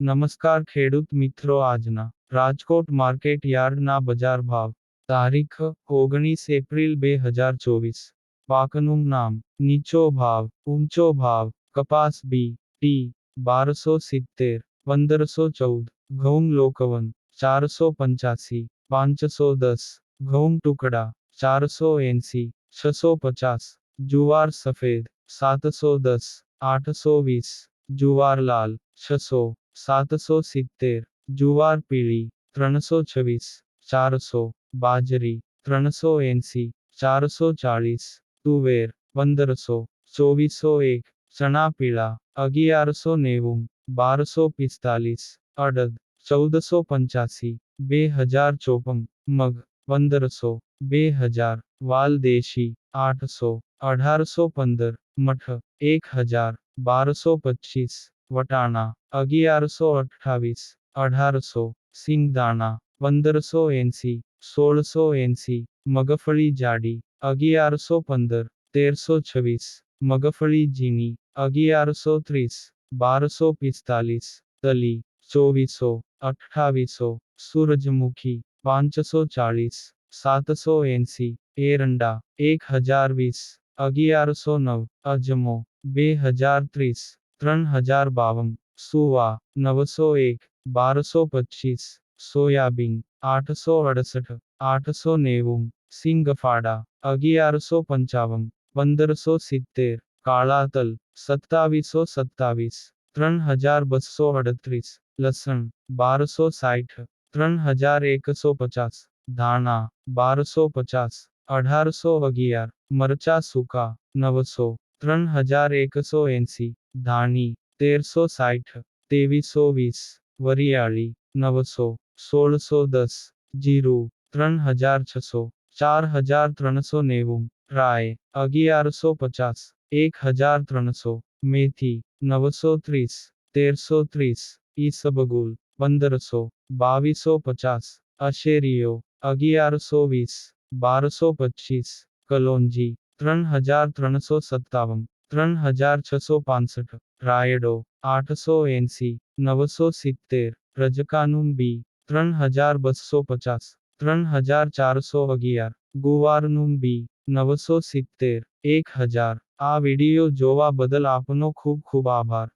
નમસ્કાર ખેડૂત મિત્રો આજના રાજકોટ માર્કેટ યાર્ડના બજાર ભાવ તારીખ ઓગણીસ એપ્રિલ બે હજાર ચોવીસ પાકનું નામ નીચો ભાવ ઊંચો ભાવ કપાસ બી ટી બારસો સિત્તેર પંદરસો ચૌદ ઘઉં લોકવન ચારસો પંચ્યાસી પાંચસો દસ ઘઉં ટુકડા ચારસો એંસી છસો પચાસ જુવાર સફેદ સાતસો દસ આઠસો વીસ જુવાર લાલ છસો સાતસો સિત્તેર જુવાર પીળી ત્રણસો છવ્વીસ ચારસો બાજરી ત્રણસો એંસી ચારસો ચાળીસ તુવેર પંદરસો ચોવીસો એક ચણા પીળા અગિયારસો નેવું બારસો પિસ્તાલીસ અડદ ચૌદસો પંચ્યાસી બે હજાર ચોપન મગ પંદરસો બે હજાર વાલ દેશી આઠસો અઢારસો પંદર મઠ એક હજાર બારસો પચીસ વટાણા અગિયારસો અઠ્ઠાવીસ અઢારસો સિંગદાણા પંદરસો એંસી સોળસો એંસી મગફળી જાડી અગિયારસો પંદર તેરસો છવ્વીસ મગફળી ઝીણી અગિયારસો ત્રીસ બારસો પિસ્તાલીસ તલી ચોવીસો અઠ્ઠાવીસો સૂરજમુખી પાંચસો ચાળીસ સાતસો એંસી એરંડા એક હજાર વીસ અગિયારસો નવ અજમો બે હજાર ત્રીસ ત્રણ હજાર બાવન સુવા નવસો એક બારસો પચીસ સોયાબીન આઠસો અડસઠ આઠસો નેવું સિંગફાડા અગિયારસો પંચાવન પંદરસો સિત્તેર કાળા તલ સત્તાવીસો સત્તાવીસ ત્રણ હજાર બસો અડત્રીસ લસણ બારસો સાઠ ત્રણ હજાર એકસો પચાસ ધાણા બારસો પચાસ અઢારસો અગિયાર મરચા સૂકા નવસો ત્રણ હજાર એકસો એંસી ધાણી તેરસો સાઠ તેવીસો વીસ વરિયાળી નવસો સોળસો દસ જીરું ત્રણ હજાર છસો ચાર હજાર ત્રણસો નેવું રાય અગિયારસો પચાસ એક હજાર ત્રણસો મેથી નવસો ત્રીસ તેરસો ત્રીસ ઈસબગુલ પંદરસો બાવીસો પચાસ અશેરીઓ અગિયારસો વીસ બારસો પચીસ કલોંજી ત્રણ હજાર ત્રણસો સત્તાવન ત્રણ હજાર છસો પાસઠ રાયડો આઠસો એંસી નવસો સિત્તેર રજકાનુન બી ત્રણ હજાર બસો પચાસ ત્રણ હજાર ચારસો અગિયાર ગુવારનું બી નવસો સિત્તેર એક હજાર આ વિડિયો જોવા બદલ આપનો ખૂબ ખૂબ આભાર